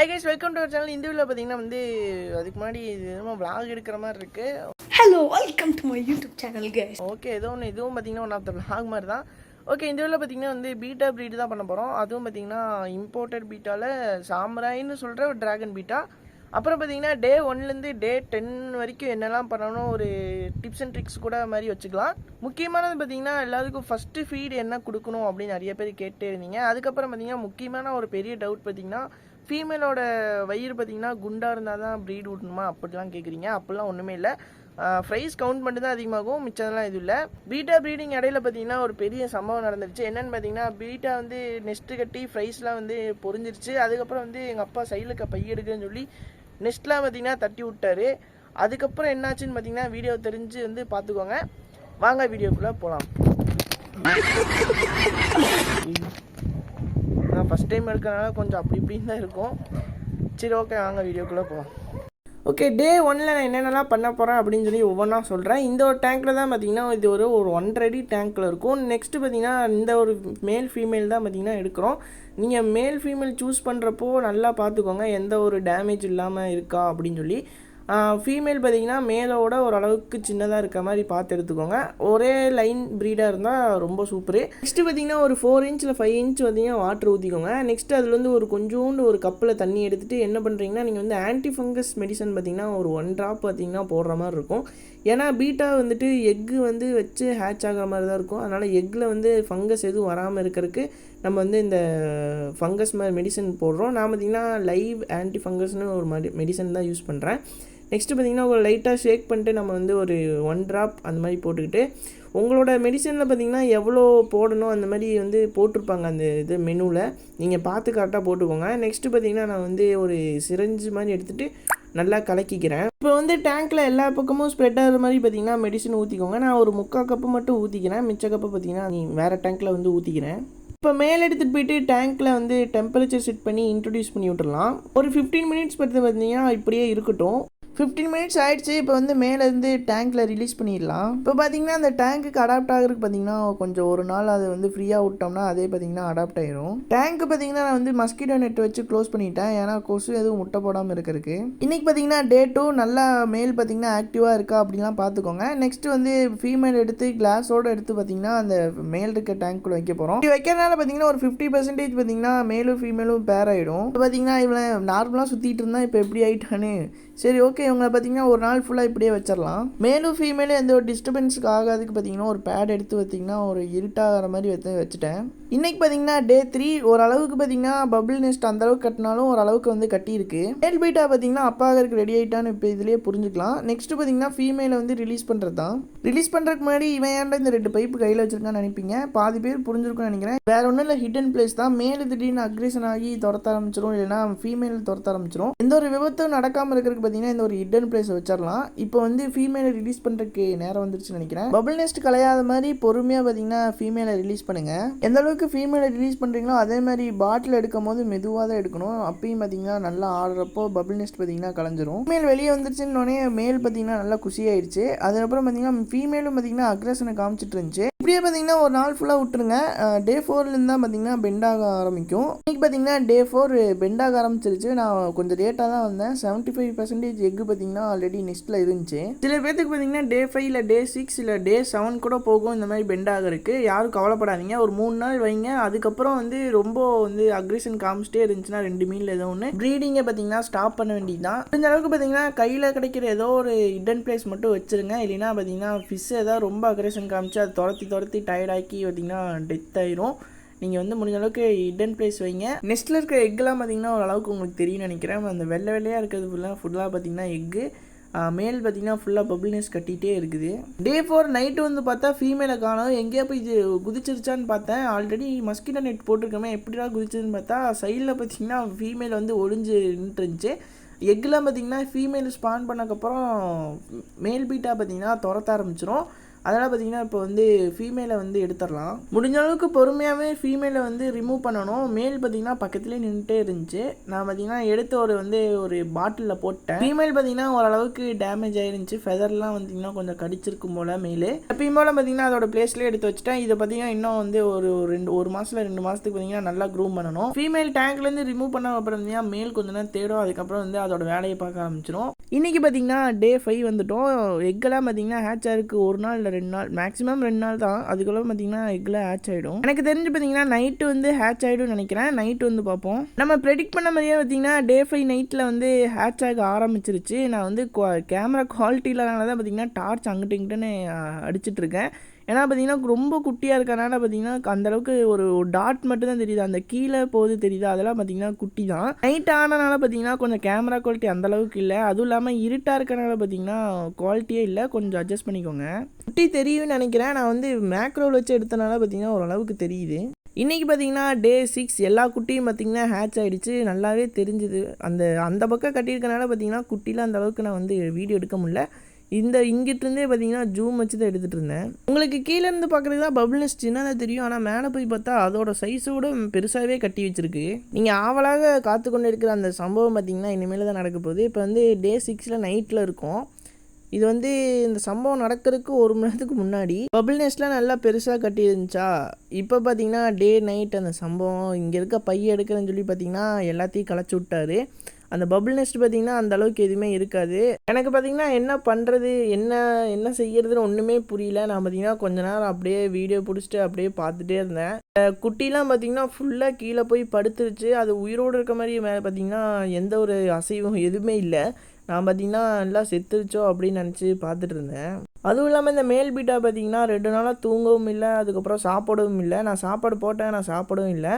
Hi guys welcome to channel இந்த வீடியோவில் பார்த்தீங்கன்னா வந்து அதுக்கு முன்னாடி இது என்னமோ vlog எடுக்கிற மாதிரி இருக்கு. Hello welcome to my YouTube channel guys okay ஏதோ ஒன்று இதுவும் பார்த்தீங்கன்னா ஒன் ஆஃப் த vlog மாதிரி தான் ஓகே இந்த வீடியோவில் பார்த்தீங்கன்னா வந்து பீட்டா breed தான் பண்ண போகிறோம் அதுவும் பார்த்தீங்கன்னா இம்போர்ட்டட் பீட்டாவில் சாம்ராயின்னு சொல்கிற ஒரு டிராகன் பீட்டா அப்புறம் பார்த்தீங்கன்னா டே ஒன்லேருந்து டே டென் வரைக்கும் என்னெல்லாம் பண்ணணும் ஒரு டிப்ஸ் அண்ட் ட்ரிக்ஸ் கூட மாதிரி வச்சுக்கலாம். முக்கியமானது பார்த்தீங்கன்னா எல்லாத்துக்கும் ஃபஸ்ட்டு ஃபீட் என்ன கொடுக்கணும் அப்படின்னு நிறைய பேர் கேட்டே இருந்தீங்க. அதுக்கப்புறம் பார்த்தீங்கன்னா முக்கியமான ஒரு பெரிய டவுட் பார்த்தீங்கன்னா ஃபீமேலோட வயிறு பார்த்தீங்கன்னா குண்டாக இருந்தால் தான் ப்ரீட் விடணுமா அப்படிலாம் கேட்குறீங்க அப்படிலாம் ஒன்றுமே இல்லை. ஃப்ரைஸ் கவுண்ட் மட்டும் தான் அதிகமாகும் மிச்சதெல்லாம் இது இல்லை. பீட்டா ப்ரீடிங் இடையில பார்த்தீங்கன்னா ஒரு பெரிய சம்பவம் நடந்துருச்சு. என்னென்னு பார்த்தீங்கன்னா பீட்டா வந்து நெஸ்ட்டு கட்டி ஃப்ரைஸ்லாம் வந்து பொரிஞ்சிருச்சு அதுக்கப்புறம் வந்து எங்கள் அப்பா சைடுக்கு பையெடுக்குன்னு சொல்லி நெஸ்ட்லாம் பார்த்தீங்கன்னா தட்டி விட்டாரு. அதுக்கப்புறம் என்னாச்சுன்னு பார்த்தீங்கன்னா வீடியோ தெரிஞ்சு வந்து பார்த்துக்கோங்க. வாங்க வீடியோக்குள்ளே போகலாம் ஃபஸ்ட் டைம் எடுக்கிறனால கொஞ்சம் அப்படி இப்படின்னு தான் இருக்கும். சரி ஓகே வாங்க வீடியோக்குள்ளே போகலாம் ஓகே டே ஒன்னில் நான் என்னென்னலாம் பண்ண போகிறேன் அப்படின்னு சொல்லி ஒவ்வொன்றா சொல்கிறேன் இந்த ஒரு டேங்க்கில் தான் பார்த்தீங்கன்னா இது ஒரு ஒரு ஒன்றரை அடி டேங்க்கில் இருக்கும். நெக்ஸ்ட்டு பார்த்தீங்கன்னா இந்த ஒரு மேல் ஃபீமேல் தான் பார்த்திங்கன்னா எடுக்கிறோம். நீங்கள் மேல் ஃபீமேல் சூஸ் பண்ணுறப்போ நல்லா பார்த்துக்கோங்க எந்த ஒரு டேமேஜ் இல்லாமல் இருக்கா அப்படின்னு சொல்லி. ஃபீமேல் பார்த்தீங்கன்னா மேலோட ஓரளவுக்கு சின்னதாக இருக்க மாதிரி பார்த்து எடுத்துக்கோங்க. ஒரே லைன் ப்ரீடாக இருந்தால் ரொம்ப சூப்பரு நெக்ஸ்ட்டு பார்த்தீங்கன்னா ஒரு ஃபோர் இன்ச்சில் ஃபைவ் இன்ச் பார்த்திங்கன்னா வாட்டர் ஊற்றிக்கோங்க நெக்ஸ்ட் அதுலேருந்து ஒரு கொஞ்சோண்டு ஒரு கப்பில் தண்ணி எடுத்துகிட்டு என்ன பண்ணுறீங்கன்னா நீங்கள் வந்து ஆன்டி ஃபங்கஸ் மெடிசன் பார்த்தீங்கன்னா ஒரு ஒன் ட்ராப் பார்த்தீங்கன்னா போடுற மாதிரி இருக்கும். ஏன்னா பீட்டா வந்துட்டு எக்கு வந்து வச்சு ஹேட்ச் ஆகிற மாதிரி தான் இருக்கும். அதனால் எக்கில் வந்து ஃபங்கஸ் எதுவும் வராமல் இருக்கிறதுக்கு நம்ம வந்து இந்த ஃபங்கஸ் மாதிரி மெடிசன் போடுறோம். நான் பார்த்தீங்கன்னா லைவ் ஆன்டி ஃபங்கஸ்னு ஒரு மெடிசன் தான் யூஸ் பண்ணுறேன் நெக்ஸ்ட்டு பார்த்தீங்கன்னா ஒரு லைட்டாக ஷேக் பண்ணிட்டு நம்ம வந்து ஒரு ஒன் ட்ராப் அந்த மாதிரி போட்டுக்கிட்டு உங்களோட மெடிசனில் பார்த்தீங்கன்னா எவ்வளோ போடணும் அந்த மாதிரி வந்து போட்டிருப்பாங்க அந்த இது மெனுவில் நீங்கள் பார்த்து கரெக்டாக போட்டுக்கோங்க. நெக்ஸ்ட்டு பார்த்தீங்கன்னா நான் வந்து ஒரு சிரஞ்சு மாதிரி எடுத்துகிட்டு நல்லா கலக்கிக்கிறேன். இப்போ வந்து டேங்க்கில் எல்லா பக்கமும் ஸ்ப்ரெட் ஆகிற மாதிரி பார்த்தீங்கன்னா மெடிசன் ஊற்றிக்கோங்க நான் ஒரு முக்கால் கப்பு மட்டும் ஊற்றிக்கிறேன் மிச்ச கப்பு பார்த்திங்கன்னா நீ வேறு டேங்க்கில் வந்து ஊற்றிக்கிறேன் இப்போ மேலே எடுத்துகிட்டு போயிட்டு டேங்க்கில் வந்து டெம்பரேச்சர் செட் பண்ணி இன்ட்ரடியூஸ் பண்ணி விட்டுடலாம் ஒரு ஃபிஃப்டீன் மினிட்ஸ் பார்த்து பார்த்தீங்கன்னா இப்படியே இருக்கட்டும். ஃபிஃப்டீன் மினிட்ஸ் ஆகிடுச்சு இப்போ வந்து மேலேருந்து டேங்க்கில் ரிலீஸ் பண்ணிடலாம். இப்போ பார்த்தீங்கன்னா அந்த டேங்க்குக்கு அடாப்ட் ஆகிறதுக்கு பார்த்தீங்கன்னா கொஞ்சம் ஒரு நாள் அதை வந்து ஃப்ரீயாக விட்டோம்னா அதே பார்த்தீங்கன்னா அடாப்ட் ஆயிரும். டேங்க்கு பார்த்தீங்கன்னா நான் வந்து மஸ்கிட்டோ நெட் வச்சு க்ளோஸ் பண்ணிட்டேன். ஏன்னா கொசு எதுவும் முட்டை போடாமல் இருக்கிறதுக்கு. இன்றைக்கி பார்த்தீங்கன்னா டே டூ நல்லா மேல் பார்த்தீங்கன்னா ஆக்டிவாக இருக்கா அப்படிலாம் பார்த்துக்கோங்க நெக்ஸ்ட்டு வந்து ஃபீமேல் எடுத்து கிளாஸோடு எடுத்து பார்த்தீங்கன்னா அந்த மேல் இருக்க டேங்க்குள்ள வைக்க போகிறோம் இப்படி வைக்கிறனால பார்த்தீங்கன்னா ஒரு ஃபிஃப்டி பர்சன்டேஜ் பார்த்தீங்கன்னா மேலும் ஃபீமேலும் பேர் ஆகிடும் இப்போ பார்த்தீங்கன்னா இவன் நார்மலாக சுற்றிட்டு இருந்தால் இப்போ எப்படி ஆயிட்டானு சரி ஓகே இவங்களை பார்த்தீங்கன்னா ஒரு நாள் ஃபுல்லாக இப்படியே வச்சிடலாம். மேலும் ஃபீமேலும் எந்த ஒரு டிஸ்டர்பன்ஸுக்கு ஆகாதுக்கு பார்த்தீங்கன்னா ஒரு பேட் எடுத்து பார்த்தீங்கன்னா ஒரு இருட்டாகிற மாதிரி வச்சு வச்சுட்டேன். இன்னைக்கு பார்த்தீங்கன்னா டே த்ரீ ஓரளவுக்கு பார்த்தீங்கன்னா பபிள் நெஸ்ட் அந்த அளவுக்கு கட்டினாலும் ஓரளவுக்கு வந்து கட்டியிருக்கு. மேல் பீட்டா பார்த்தீங்கன்னா அப்பாகருக்கு ரெடி ஆகிட்டான்னு இப்போ இதுலேயே புரிஞ்சுக்கலாம். நெக்ஸ்ட் பார்த்தீங்கன்னா ஃபீமேலை வந்து ரிலீஸ் பண்ணுறது தான் ரிலீஸ் பண்ணுறதுக்கு முன்னாடி இவன் ஏன்டா இந்த ரெண்டு பைப்பு கையில் வச்சிருக்கான்னு நினைப்பீங்க? பாதி பேர் புரிஞ்சிருக்கும்னு நினைக்கிறேன். வேற ஒன்றும் இல்லை ஹிடன் பிளேஸ் தான். மேலே திடீர்னு அக்ரேஷன் ஆகி துரத்த ஆரம்பிச்சிரும். இல்லைன்னா ஃபீமேல் துரத்த ஆரம்பிச்சிரும். எந்த ஒரு விபத்தும் நடக்காமல் இருக்கிறதுக்கு பார்த்தீங்கன்னா இந்த ஒரு ஹிடன் பிளேஸ் வச்சிடலாம் இப்போ வந்து ஃபீமேலை ரிலீஸ் பண்ணுறதுக்கு நேரம் வந்துருச்சுன்னு நினைக்கிறேன். பபிள் நெஸ்ட் கலையாத மாதிரி பொறுமையாக பார்த்தீங்கன்னா ஃபீமேலை ரிலீஸ் பண்ணுங்க. எந்த அளவுக்கு ஃபீமேலை ரிலீஸ் பண்ணுறீங்களோ அதே மாதிரி பாட்டில் எடுக்கும் போது மெதுவாக தான் எடுக்கணும். அப்பயும் பார்த்தீங்கன்னா நல்லா ஆடுறப்போ பபிள் நெஸ்ட் பார்த்தீங்கன்னா கலைஞ்சிரும். ஃபீமேல் வெளியே வந்துருச்சுன்னொடனே மேல் பார்த்தீங்கன்னா நல்லா குஷியாயிடுச்சு அதுக்கப்புறம் பார்த்தீங்கன்னா ஃபீமேலும் பார்த்தீங்கன்னா அக்ரஷனை காமிச்சிட்டு இருந்துச்சு இப்படியே பார்த்தீங்கன்னா ஒரு நாள் ஃபுல்லாக விட்டுருங்க. டே ஃபோர்லேருந்து தான் பார்த்தீங்கன்னா பெண்டாக ஆரம்பிக்கும். இன்றைக்கி பார்த்தீங்கன்னா டே ஃபோர் பெண்டாக ஆரம்பிச்சிருச்சு. நான் கொஞ்சம் லேட்டாக தான் வந்தேன். செவன்ட்டி ஃபைவ் பர்சன்டேஜ் எக்கு பார்த்தீங்கன்னா ஆல்ரெடி நெஸ்ட்டில் இருந்துச்சு. சில பேர்த்துக்கு பார்த்தீங்கன்னா டே ஃபைவ் இல்லை டே சிக்ஸ் இல்லை டே செவன் கூட போகும். இந்த மாதிரி பெண்ட் ஆகிறதுக்கு. யாரும் கவலைப்படாதீங்க. ஒரு மூணு நாள் வைங்க அதுக்கப்புறம் வந்து ரொம்ப வந்து அக்ரேஷன் காமிச்சிட்டே இருந்துச்சுன்னா ரெண்டு மீனில் ஏதோ ஒன்று ப்ரீடிங்கை பார்த்தீங்கன்னா ஸ்டாப் பண்ண வேண்டியது தான் இந்த அளவுக்கு பார்த்தீங்கன்னா கையில் கிடைக்கிற ஏதோ ஒரு ஹிடன் பிளேஸ் மட்டும் வச்சிருங்க. இல்லைன்னா பார்த்தீங்கன்னா ஃபிஷ் ஏதாவது ரொம்ப அக்ரேஷன் காமிச்சு அதை துரத்தி துரத்தி டயர்டாக்கி பார்த்தீங்கன்னா டெத் ஆயிரும். நீங்கள் வந்து முடிஞ்ச அளவுக்கு ஹிடன் பிளேஸ் வைங்க. நெஸ்ட்டில் இருக்கிற எக்கெல்லாம் பார்த்தீங்கன்னா ஓரளவுக்கு உங்களுக்கு தெரியும்னு நினைக்கிறேன். அந்த வெள்ளை வெள்ளையாக இருக்கிறது ஃபுல்லாக ஃபுல்லாக பார்த்தீங்கன்னா எக்கு மேல் பார்த்தீங்கன்னா ஃபுல்லாக பபுள்னஸ் கட்டிகிட்டே இருக்குது. டே ஃபோர் நைட்டு வந்து பார்த்தா ஃபீமேலை காணும். எங்கேயா போய் இது குதிச்சிருச்சான்னு பார்த்தேன். ஆல்ரெடி மஸ்கிட்டோ நெட் போட்டிருக்கோமே. எப்படிடா குதிச்சதுன்னு பார்த்தா சைடில் பார்த்தீங்கன்னா ஃபீமேல் வந்து ஒளிஞ்சு நின்றுட்டு இருந்துச்சு எக்கில் பார்த்தீங்கன்னா ஃபீமேல் ஸ்பான் பண்ணக்கப்புறம் மேல் பீட்டாக பார்த்தீங்கன்னா துரத்த ஆரம்பிச்சிரும். அதனால் பார்த்தீங்கன்னா இப்போ வந்து ஃபீமேலை வந்து எடுத்துடலாம். முடிஞ்ச அளவுக்கு பொறுமையாகவே ஃபீமேலை வந்து ரிமூவ் பண்ணணும். மேல் பார்த்தீங்கன்னா பக்கத்துலேயே நின்றுட்டே இருந்துச்சு. நான் பார்த்தீங்கன்னா எடுத்து ஒரு வந்து ஒரு பாட்டிலில் போட்டேன். ஃபீமேல் பார்த்தீங்கன்னா ஓரளவுக்கு டேமேஜ் ஆயிருந்துச்சு. ஃபெதர்லாம் பார்த்தீங்கன்னா கொஞ்சம் கடிச்சிருக்கும் போல் மேல். எப்பயும் போல் பார்த்தீங்கன்னா அதோட பிளேஸ்லேயே எடுத்து வச்சுட்டேன். இதை பார்த்தீங்கன்னா இன்னும் வந்து ஒரு ரெண்டு ஒரு மாதத்தில் ரெண்டு மாதத்துக்கு பார்த்தீங்கன்னா நல்லா க்ரூம் பண்ணணும். ஃபீமேல் டேங்க்லேருந்து ரிமூவ் பண்ண அப்புறம் பார்த்தீங்கன்னா மேல் கொஞ்ச நேரம் தேடும். அதுக்கப்புறம் வந்து அதோட வேலையை பார்க்க ஆரம்பிச்சிடும் இன்றைக்கி பார்த்தீங்கன்னா டே ஃபைவ் வந்துட்டோம். எக்கெல்லாம் பார்த்தீங்கன்னா ஹேட்ச் ஆயிருக்கு ஒரு நாள் இல்லை ரெண்டு நாள். மேக்ஸிமம் ரெண்டு நாள் தான். அதுக்குள்ள பார்த்தீங்கன்னா எக்கில் ஹேட்ச் ஆகிடும் எனக்கு தெரிஞ்சு பார்த்தீங்கன்னா நைட்டு வந்து ஹேட்ச் ஆகிடும் நினைக்கிறேன். நைட்டு வந்து பார்ப்போம். நம்ம ப்ரெடிக்ட் பண்ண மாதிரியே பார்த்திங்கன்னா டே ஃபைவ் நைட்டில் வந்து ஹேட்ச் ஆக ஆரம்பிச்சிருச்சு. நான் வந்து கேமரா குவாலிட்டியிலனால தான் பார்த்தீங்கன்னா டார்ச் அங்கிட்டு இங்கிட்டுன்னு அடிச்சிட்ருக்கேன் ஏன்னா பார்த்தீங்கன்னா ரொம்ப குட்டியாக இருக்கனால பார்த்தீங்கன்னா அந்தளவுக்கு ஒரு டாட் மட்டும் தான் தெரியுது. அந்த கீழே போகுது தெரியுது. அதெல்லாம் பார்த்தீங்கன்னா குட்டி தான் நைட் ஆனனால பார்த்தீங்கன்னா கொஞ்சம் கேமரா குவாலிட்டி அந்தளவுக்கு இல்லை. அதுவும் இல்லாமல் இருட்டாக இருக்கனால பார்த்தீங்கன்னா குவாலிட்டியே இல்லை. கொஞ்சம் அட்ஜஸ்ட் பண்ணிக்கோங்க. குட்டி தெரியும்னு நினைக்கிறேன். நான் வந்து மேக்ரோவில் வச்சு எடுத்தனால பார்த்தீங்கன்னா ஓரளவுக்கு தெரியுது. இன்றைக்கி பார்த்தீங்கன்னா டே சிக்ஸ் எல்லா குட்டியும் பார்த்தீங்கன்னா ஹேட்ச் ஆகிடுச்சு நல்லாவே தெரிஞ்சுது. அந்த அந்த பக்கம் கட்டியிருக்கனால பார்த்தீங்கன்னா குட்டியில் அந்த அளவுக்கு நான் வந்து வீடியோ எடுக்க முடியல. இந்த இங்கிட்டிருந்தே பார்த்தீங்கன்னா ஜூம் வச்சு தான் எடுத்துகிட்டு இருந்தேன். உங்களுக்கு கீழே இருந்து பார்க்குறது தான் பபுள்னஸ் சின்னதாக தெரியும். ஆனால் மேலே போய் பார்த்தா அதோட சைஸோட பெருசாகவே கட்டி வச்சிருக்கு. நீங்கள் ஆவலாக காத்து கொண்டு இருக்கிற அந்த சம்பவம் பார்த்தீங்கன்னா இனிமேல் தான் நடக்க போகுது. இப்போ வந்து டே சிக்ஸில் நைட்டில் இருக்கும். இது வந்து இந்த சம்பவம் நடக்கிறதுக்கு ஒரு மணி நேரத்துக்கு முன்னாடி பபிள் நெஸ்ட்லாம் நல்லா பெருசாக கட்டி இருந்துச்சா? இப்போ பார்த்தீங்கன்னா டே நைட் அந்த சம்பவம் இங்கே இருக்க பைய எடுக்கிறேன்னு சொல்லி பார்த்தீங்கன்னா எல்லாத்தையும் களைச்சி விட்டாரு. அந்த பபுள் நெஸ்ட் பார்த்தீங்கன்னா அந்த அளவுக்கு எதுவுமே இருக்காது. எனக்கு பார்த்தீங்கன்னா என்ன பண்ணுறது என்ன என்ன செய்யறதுன்னு ஒன்றுமே புரியல. நான் பார்த்தீங்கன்னா கொஞ்ச நேரம் அப்படியே வீடியோ பிடிச்சிட்டு அப்படியே பார்த்துட்டே இருந்தேன். குட்டிலாம் பார்த்தீங்கன்னா ஃபுல்லாக கீழே போய் படுத்துருச்சு. அது உயிரோடு இருக்க மாதிரி மேலே பார்த்தீங்கன்னா எந்த ஒரு அசைவும் எதுவுமே இல்லை. நான் பார்த்தீங்கன்னா எல்லாம் செத்துருச்சோ அப்படின்னு நினச்சி பார்த்துட்டு இருந்தேன். அதுவும் இல்லாமல் இந்த மேல் பீட்டா பார்த்தீங்கன்னா ரெண்டு நாளாக தூங்கவும் இல்லை அதுக்கப்புறம் சாப்பிடவும் இல்லை. நான் சாப்பாடு போட்டேன் நான் சாப்பிடவும் இல்லை.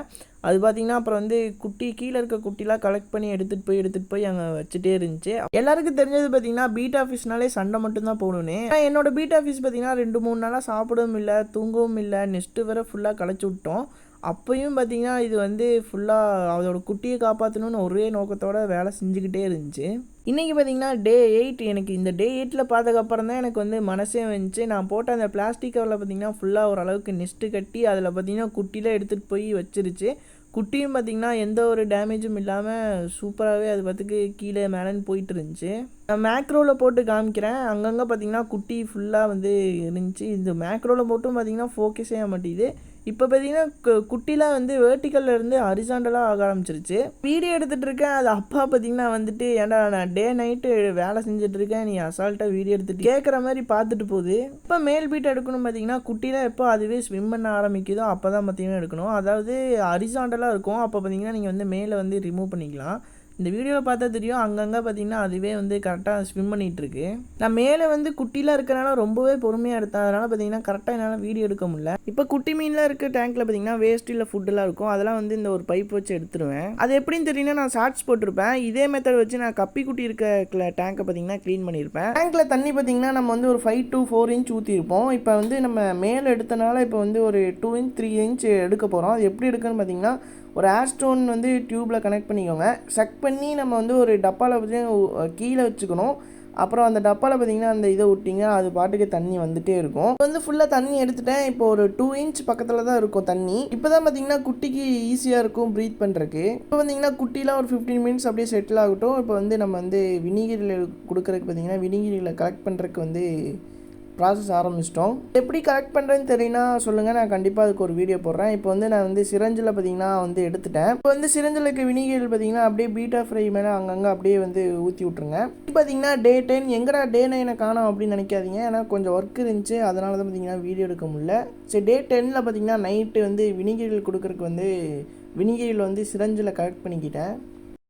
அது பார்த்தீங்கன்னா அப்புறம் வந்து குட்டி கீழே இருக்க குட்டிலாம் கலெக்ட் பண்ணி எடுத்துகிட்டு போய் எடுத்துகிட்டு போய் அங்கே வச்சுட்டே இருந்துச்சு. எல்லாருக்கும் தெரிஞ்சது பார்த்தீங்கன்னா பீட் ஆஃபீஸ்னாலே சண்டை மட்டும்தான் போகணுன்னு ஆனால் என்னோட பீட் ஆஃபீஸ் பார்த்தீங்கன்னா ரெண்டு மூணு நாளாக சாப்பிடவும் இல்லை தூங்கவும் இல்லை. நெக்ஸ்ட்டு வர ஃபுல்லாக களைச்சி விட்டோம். அப்போயும் பார்த்தீங்கன்னா இது வந்து ஃபுல்லாக அதோட குட்டியை காப்பாற்றணும்னு ஒரே நோக்கத்தோட வேலை செஞ்சுக்கிட்டே இருந்துச்சு. இன்றைக்கி பார்த்தீங்கன்னா டே எயிட் எனக்கு இந்த டே எயிட்டில் பார்த்ததுக்கப்புறம் தான் எனக்கு வந்து மனசே வந்துச்சு. நான் போட்ட அந்த பிளாஸ்டிக் கவரில் பார்த்தீங்கன்னா ஃபுல்லாக ஓரளவுக்கு நெஸ்ட்டு கட்டி அதில் பார்த்தீங்கன்னா குட்டியில் எடுத்துகிட்டு போய் வச்சிருச்சு. குட்டியும் பார்த்தீங்கன்னா எந்த ஒரு டேமேஜும் இல்லாமல் சூப்பராகவே அது பார்த்துக்கு கீழே மேலேன்னு போயிட்டு இருந்துச்சு. நான் மேக்ரோவில் போட்டு காமிக்கிறேன். அங்கங்கே பார்த்தீங்கன்னா குட்டி ஃபுல்லாக வந்து இருந்துச்சு. இந்த மேக்ரோவில் போட்டும் பார்த்தீங்கன்னா ஃபோக்கஸே ஆக மாட்டேங்குது. இப்போ பார்த்தீங்கன்னா கு- குட்டிலாம் வந்து வேர்ட்டிக்கலில் இருந்து ஹரிசாண்டலாக ஆக ஆரம்பிச்சிருச்சு. வீடியோ எடுத்துகிட்டு இருக்கேன். அது அப்பா பார்த்தீங்கன்னா வந்துட்டு ஏன்டா நான் டே நைட்டு வேலை செஞ்சுட்டு இருக்கேன். நீ அசால்ட்டாக வீடியோ எடுத்துட்டு கேட்குற மாதிரி பார்த்துட்டு போகுது. இப்போ மேல் பீட் எடுக்கணும் பார்த்தீங்கன்னா குட்டிலாம் எப்போ அதுவே ஸ்விம் பண்ண ஆரம்பிக்குதோ அப்போ தான் பார்த்தீங்கன்னா எடுக்கணும். அதாவது ஹரிசாண்டலாக இருக்கும். அப்போ பார்த்தீங்கன்னா நீங்கள் வந்து மேலே வந்து ரிமூவ் பண்ணிக்கலாம். இந்த வீடியோவில் பார்த்தா தெரியும் அங்கங்கே பார்த்தீங்கன்னா அதுவே வந்து கரெக்டாக ஸ்விம் பண்ணிகிட்ருக்கு நான் மேலே வந்து குட்டிலாம் இருக்கிறனால ரொம்பவே பொறுமையாக எடுத்தேன். அதனால் பார்த்தீங்கன்னா கரெக்டாக என்னால் வீடியோ எடுக்க முடியல. இப்போ குட்டி மீனெலாம் இருக்க டேங்க்கில் பார்த்தீங்கன்னா வேஸ்ட்டில் ஃபுட்டெல்லாம் இருக்கும். அதெல்லாம் வந்து இந்த ஒரு பைப் வச்சு எடுத்துருவேன். அது எப்படின்னு தெரியும்னா நான் ஷார்ட்ஸ் போட்டிருப்பேன். இதே மெத்தட் வச்சு நான் கப்பி குட்டி இருக்க டேங்கை பார்த்தீங்கன்னா க்ளீன் பண்ணியிருப்பேன் டேங்க்கில் தண்ணி பார்த்தீங்கன்னா நம்ம வந்து ஒரு ஃபைவ் டு ஃபோர் இன்ச் ஊற்றிருப்போம் இப்போ வந்து நம்ம மேலே எடுத்தனால இப்போ வந்து ஒரு டூ இன்ச் த்ரீ இன்ச் எடுக்க போகிறோம் அது எப்படி எடுக்குன்னு பார்த்தீங்கன்னா ஒரு ஆஸ்டோன் வந்து டியூப்பில் கனெக்ட் பண்ணிக்கோங்க. செக் பண்ணி நம்ம வந்து ஒரு டப்பாவில் பார்த்தீங்கன்னா கீழே வச்சுக்கணும். அப்புறம் அந்த டப்பாவில் பார்த்தீங்கன்னா அந்த இதை விட்டிங்கன்னா அது பாட்டுக்கு தண்ணி வந்துகிட்டே இருக்கும். இப்போ வந்து ஃபுல்லாக தண்ணி எடுத்துட்டேன். இப்போ ஒரு டூ இன்ச் பக்கத்தில் தான் இருக்கும் தண்ணி. இப்போ தான் பார்த்தீங்கன்னா குட்டிக்கு ஈஸியாக இருக்கும் ப்ரீத் பண்ணுறதுக்கு இப்போ பார்த்தீங்கன்னா குட்டிலாம் ஒரு ஃபிஃப்டீன் மினிட்ஸ் அப்படியே செட்டில் ஆகட்டும். இப்போ வந்து நம்ம வந்து வினிகிரியில் கொடுக்குறதுக்கு பார்த்தீங்கன்னா வினிகரியில் கலெக்ட் பண்ணுறதுக்கு வந்து ப்ராசஸ் ஆரம்பிச்சிட்டோம். எப்படி கலெக்ட் பண்ணுறேன்னு தெரியும்னா சொல்லுங்கள் நான் கண்டிப்பாக அதுக்கு ஒரு வீடியோ போடுறேன். இப்போ வந்து நான் வந்து சிரஞ்சில் பார்த்தீங்கன்னா வந்து எடுத்துட்டேன். இப்போ வந்து சிரஞ்சில் இருக்க பார்த்தீங்கன்னா அப்படியே பீட்டா ஃப்ரை மேலே அங்கங்கே அப்படியே வந்து ஊற்றி விட்ருங்க இப்போ பார்த்தீங்கன்னா டே டென் எங்கடா டே நைனை காணோம் அப்படின்னு நினைக்காதீங்க. ஏன்னா கொஞ்சம் ஒர்க் இருந்துச்சு. அதனால தான் பார்த்தீங்கன்னா வீடியோ எடுக்க முடியல. சரி டே டென்னில் பார்த்தீங்கன்னா நைட்டு வந்து வினிகரில் கொடுக்குறதுக்கு வந்து வினிகரியில் வந்து சிரஞ்சில் கலெக்ட் பண்ணிக்கிட்டேன்.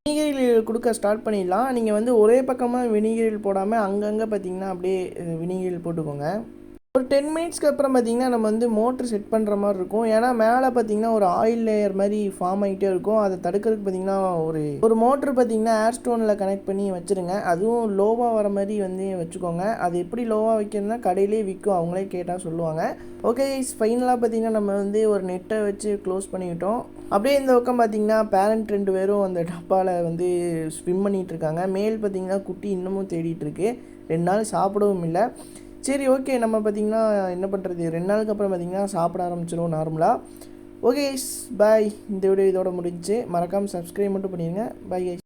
வினிகரில் கொடுக்க ஸ்டார்ட் பண்ணிடலாம். நீங்கள் வந்து ஒரே பக்கமாக வினிகரில் போடாமல் அங்கங்கே பார்த்தீங்கன்னா அப்படியே வினிகரில் போட்டுக்கோங்க. ஒரு டென் மினிட்ஸ்க்கு அப்புறம் பார்த்தீங்கன்னா நம்ம வந்து மோட்ரு செட் பண்ணுற மாதிரி இருக்கும். ஏன்னா மேலே பார்த்தீங்கன்னா ஒரு ஆயில் லேயர் மாதிரி ஃபார்ம் ஆகிட்டே இருக்கும். அதை தடுக்கிறதுக்கு பார்த்தீங்கன்னா ஒரு ஒரு மோட்ரு பார்த்தீங்கன்னா ஏர் ஸ்டோனில் கனெக்ட் பண்ணி வச்சுருங்க. அதுவும் லோவாக வர மாதிரி வந்து வச்சுக்கோங்க. அது எப்படி லோவாக வைக்கிறதுனா கடையிலே விற்கும் அவங்களே கேட்டால் சொல்லுவாங்க. ஓகே ஃபைனலாக பார்த்தீங்கன்னா நம்ம வந்து ஒரு நெட்டை வச்சு க்ளோஸ் பண்ணிக்கிட்டோம் அப்படியே இந்த பக்கம் பார்த்தீங்கன்னா பேரண்ட் ரெண்டு பேரும் அந்த டப்பாவில் வந்து ஸ்விம் பண்ணிகிட்ருக்காங்க மேல் பார்த்தீங்கன்னா குட்டி இன்னமும் தேடிட்டு இருக்கு. ரெண்டு நாள் சாப்பிடவும் இல்லை. சரி ஓகே நம்ம பார்த்திங்கன்னா என்ன பண்ணுறது ரெண்டு நாளுக்கு அப்புறம் பார்த்திங்கன்னா சாப்பிட ஆரம்பிச்சிடும் நார்மலாக ஓகே பாய் இந்த வீடியோ இதோட முடிஞ்சு மறக்காமல் சப்ஸ்கிரைப் மட்டும் பண்ணிடுங்க பாய்